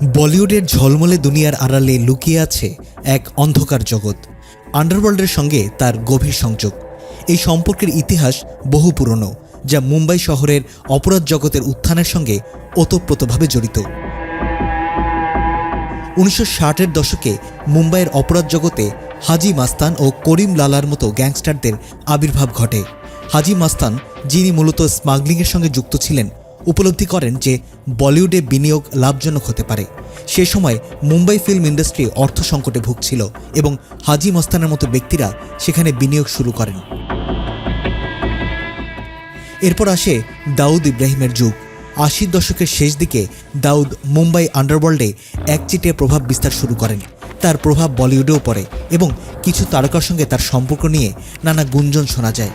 বলিউডের ঝলমলে দুনিয়ার আড়ালে লুকিয়ে আছে এক অন্ধকার জগৎ। আন্ডারওয়ার্ল্ডের সঙ্গে তার গভীর সংযোগ। এই সম্পর্কের ইতিহাস বহু পুরনো, যা মুম্বাই শহরের অপরাধ জগতের উত্থানের সঙ্গে ওতপ্রোতভাবে জড়িত। উনিশশো ষাটের দশকে মুম্বাইয়ের অপরাধ জগতে হাজি মাস্তান ও করিম লালার মতো গ্যাংস্টারদের আবির্ভাব ঘটে। হাজি মাস্তান, যিনি মূলত স্মাগলিংয়ের সঙ্গে যুক্ত ছিলেন উপলব্ধি করেন যে বলিউডে বিনিয়োগ লাভজনক হতে পারে। সে সময় মুম্বাই ফিল্ম ইন্ডাস্ট্রি অর্থ সংকটে ভুগছিল এবং হাজি মস্তানের মতো ব্যক্তিরা সেখানে বিনিয়োগ শুরু করেন। এরপর আসে দাউদ ইব্রাহিমের যুগ। আশির দশকের শেষ দিকে দাউদ মুম্বাই আন্ডারওয়ার্ল্ডে একচিটিয়া প্রভাব বিস্তার শুরু করেন। তার প্রভাব বলিউডেও পড়ে এবং কিছু তারকার সঙ্গে তার সম্পর্ক নিয়ে নানা গুঞ্জন শোনা যায়।